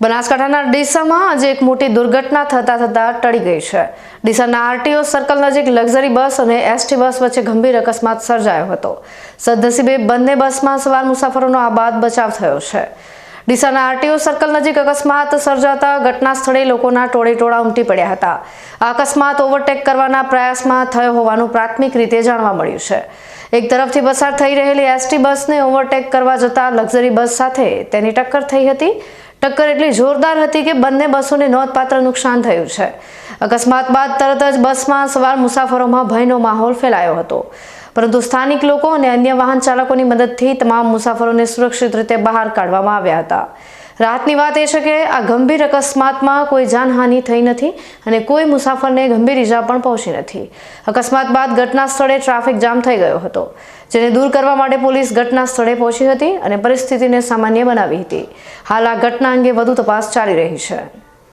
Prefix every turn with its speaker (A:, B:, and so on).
A: બનાસકાંઠાના ડીસામાં આજે એક મોટી દુર્ઘટના થતા થતા ટળી ગઈ છે. ડીસાના આરટીઓ સર્કલ નજીક લક્ઝરી બસ અને એસટી બસ વચ્ચે ગંભીર અકસ્માત સર્જાયો હતો. સદનસીબે બંને બસમાં સવાર મુસાફરોનો આબાદ બચાવ થયો છે. ડીસાના આરટીઓ સર્કલ નજીક અકસ્માત સર્જાતા ઘટના સ્થળે લોકોના ટોળે ટોળા ઉમટી પડ્યા હતા. આ અકસ્માત ઓવરટેક કરવાના પ્રયાસમાં થયો હોવાનું પ્રાથમિક રીતે જાણવા મળ્યું છે. એક તરફથી પસાર થઈ રહેલી એસટી બસને ઓવરટેક કરવા જતા લક્ઝરી બસ સાથે તેની ટક્કર થઈ હતી. ટક્કર એટલી જોરદાર હતી કે બંને બસોને નોંધપાત્ર નુકસાન થયું છે. અકસ્માત બાદ તરત જ બસમાં સવાર મુસાફરોમાં ભયનો માહોલ ફેલાયો હતો. પરંતુ સ્થાનિક લોકો અને અન્ય વાહન ચાલકોની મદદથી તમામ મુસાફરોને સુરક્ષિત રીતે બહાર કાઢવામાં આવ્યા હતા. રાહતની વાત એ છે કે આ ગંભીર અકસ્માતમાં કોઈ જાનહાનિ થઈ નથી અને કોઈ મુસાફરને ગંભીર ઈજા પણ પહોંચી નથી. અકસ્માત બાદ ઘટના સ્થળે ટ્રાફિક જામ થઈ ગયો હતો, જેને દૂર કરવા માટે પોલીસ ઘટના સ્થળે પહોંચી હતી અને પરિસ્થિતિને સામાન્ય બનાવી હતી. હાલ આ ઘટના અંગે વધુ તપાસ ચાલી રહી છે.